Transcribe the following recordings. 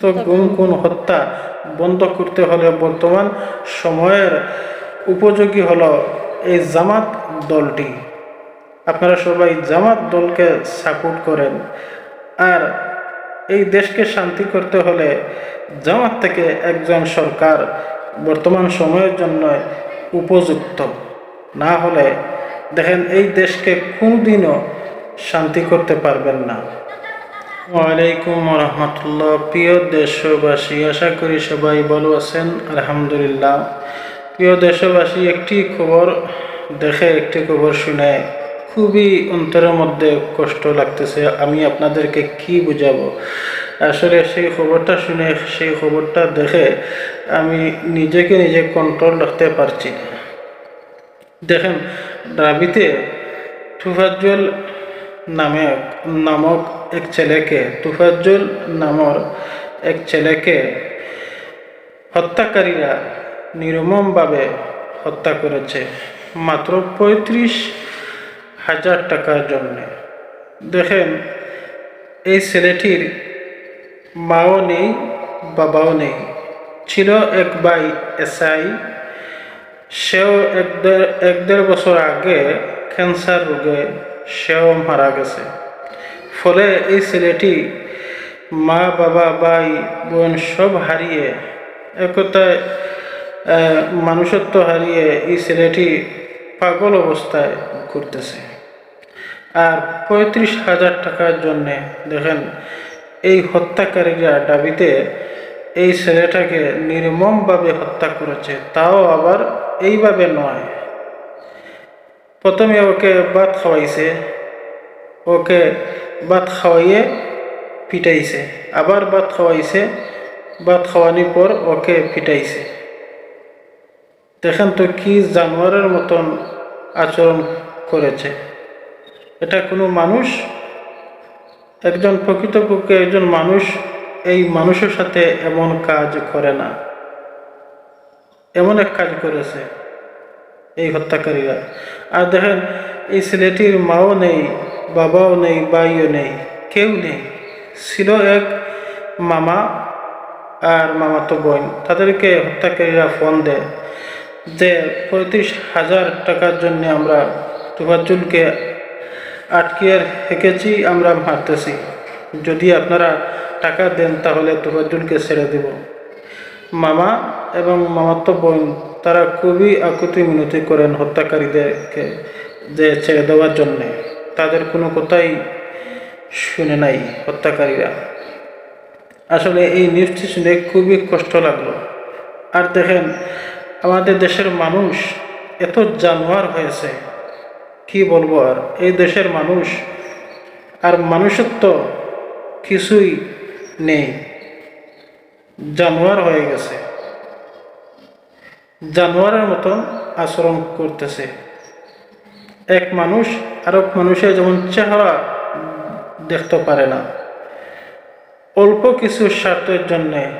তো গুম খুন হত্যা বন্ধ করতে হলে বর্তমান সময়ের উপযোগী হলো এই জামাত দলটি। আপনারা সবাই জামাত দলকে সাপোর্ট করেন। আর এই দেশকে শান্তি করতে হলে জামাত থেকে একজন সরকার বর্তমান সময়ের জন্য উপযুক্ত। না হলে দেখেন এই দেশকে কোনদিনও শান্তি করতে পারবেন না। ওয়ালাইকুম রহমতুল্লাহ। প্রিয় দেশবাসী, আশা করি সবাই ভালো আছেন। আলহামদুলিল্লাহ। প্রিয় দেশবাসী, একটি খবর দেখে, একটি খবর শুনে খুবই অন্তরের মধ্যে কষ্ট লাগতেছে। আমি আপনাদেরকে কি বুঝাবো? আসলে সেই খবরটা শুনে, সেই খবরটা দেখে আমি নিজেকে নিজে কন্ট্রোল রাখতে পারছি দেখেন, রাবিতে তুফাজ্জল নামে নামক এক ছেলেকে, তুফাজ্জল নামর এক ছেলেকে হত্যাকারীরা নির্মমভাবে হত্যা করেছে। মাত্র পঁয়ত্রিশ হাজার টাকার জন্যে। দেখেন, এই ছেলেটির মাও নেই, বাবাও নেই। ছিল এক ভাই এসআই। সেও এক দেড় এক দেড় বছর আগে ক্যান্সার রোগে সেও মারা গেছে। ফলে এই ছেলেটি মা, বাবা, ভাই, বোন সব হারিয়ে, একতায় মানুষত্ব হারিয়ে এই ছেলেটি পাগল অবস্থায় ঘুরতেছে। আর পঁয়ত্রিশ হাজার টাকার জন্যে দেখেন, এই হত্যাকারীরা দাবিতে এই ছেলেটাকে নির্মমভাবে হত্যা করেছে। তাও আবার এইভাবে নয়। প্রথমে ওকে ভাত খাওয়াইছে, ওকে ভাত খাওয়াইয়ে পিটাইছে। আবার ভাত খাওয়াইছে, ভাত খাওয়ানোর পর ওকে পিটাইছে। দেখেন তো কি জানোয়ারের মতন আচরণ করেছে। এটা কোনো মানুষ? একজন প্রকৃতপক্ষে একজন মানুষ এই মানুষের সাথে এমন কাজ করে না। এমন এক কাজ করেছে। এই হত্যাকারীরা। আর দেখেন, এই ছেলেটির মাও নেই, বাবাও নেই বাইও নেই, কেউ নেই। ছিল এক মামা আর মামাতো বোন। তাদেরকে হত্যাকারীরা ফোন দেয়, যে পঁয়ত্রিশ হাজার টাকার জন্য আমরা তুফাজ্জুলকে আটকিয়ে রেখেছি, আমরা মারতেছি। যদি আপনারা টাকা দেন, তাহলে তুফাজ্জুলকে ছেড়ে দেব। মামা এবং মামাতো বোন তারা খুবই আকুতি মিনতি করেন হত্যাকারীদেরকে যে ছেড়ে দেওয়ার জন্যে। তাদের কোনো কথাই শুনে নাই হত্যাকারীরা। আসলে এই নিউজটি শুনে খুবই কষ্ট লাগল। আর দেখেন, আমাদের দেশের মানুষ এত জানোয়ার হয়েছে, কি বলব আর? এই দেশের মানুষ, আর মানুষত্ব কিছুই নেই। জানোয়ার হয়ে গেছে। জানোয়ারের মতন আচরণ করতেছে। এক মানুষ আরেক মানুষের যেমন চেহারা দেখতে পারে না। অল্প কিছু স্বার্থের জন্যে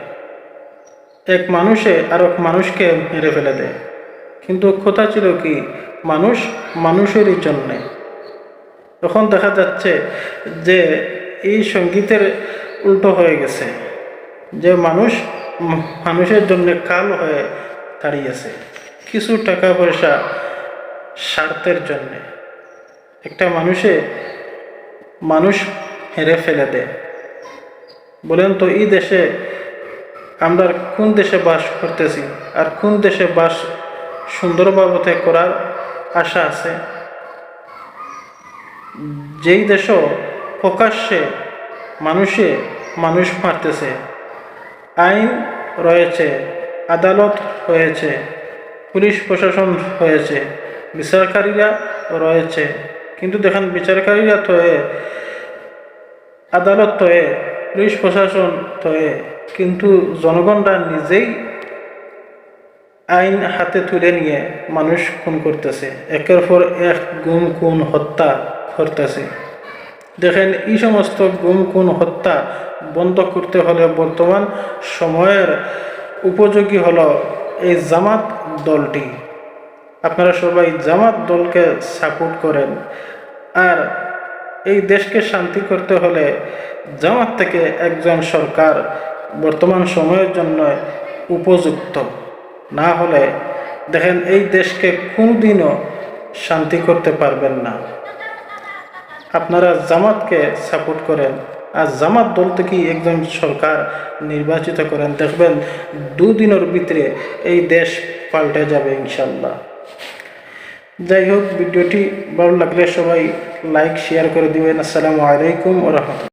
এক মানুষে আরেক মানুষকে মেরে ফেলে দেয়। কিন্তু কথা ছিল কি, মানুষ মানুষেরই জন্যে। তখন দেখা যাচ্ছে যে এই সঙ্গীতের উল্টো হয়ে গেছে। যে মানুষ মানুষের জন্য কাল হয়ে দাঁড়িয়েছে কিছু টাকা পয়সা স্বার্থের জন্যে। একটা মানুষে মানুষ হেরে ফেলে দেয়। বলেন তো, এই দেশে আমরা কোন দেশে বাস করতেছি আর কোন দেশে বাস সুন্দরভাবে করার আশা আছে? যেই দেশও প্রকাশ্যে মানুষে মানুষ মারতেছে, আইন রয়েছে, আদালত হয়েছে। পুলিশ প্রশাসন হয়েছে। বিচারকারীরা রয়েছে। কিন্তু দেখেন বিচারকারীরা এ, আদালত এ, পুলিশ প্রশাসন এ, কিন্তু জনগণরা নিজেই আইন হাতে তুলে নিয়ে মানুষ খুন করতেছে। একের পর এক গুম খুন হত্যা করতেছে। দেখেন এই সমস্ত গুম খুন হত্যা বন্ধ করতে হলে বর্তমান সময়ের উপযোগী হলো এই জামাত দলটি। আপনারা সবাই জামাত দলকে সাপোর্ট করেন। আর এই দেশকে শান্তি করতে হলে জামাত থেকে একজন সরকার বর্তমান সময়ের জন্য উপযুক্ত। না হলে দেখেন এই দেশকে কোনোদিনও শান্তি করতে পারবেন না। আপনারা জামাতকে সাপোর্ট করেন। আর জামাত দল থেকে একজন সরকার নির্বাচিত করেন। দেখবেন, দুদিনের ভিতরে এই দেশ পাল্টে যাবে ইনশাল্লাহ যাই হোক, ভিডিওটি ভালো লাগলে সবাই লাইক শেয়ার করে দিবেন। আসসালামু আলাইকুম রহমতুল্লাহ।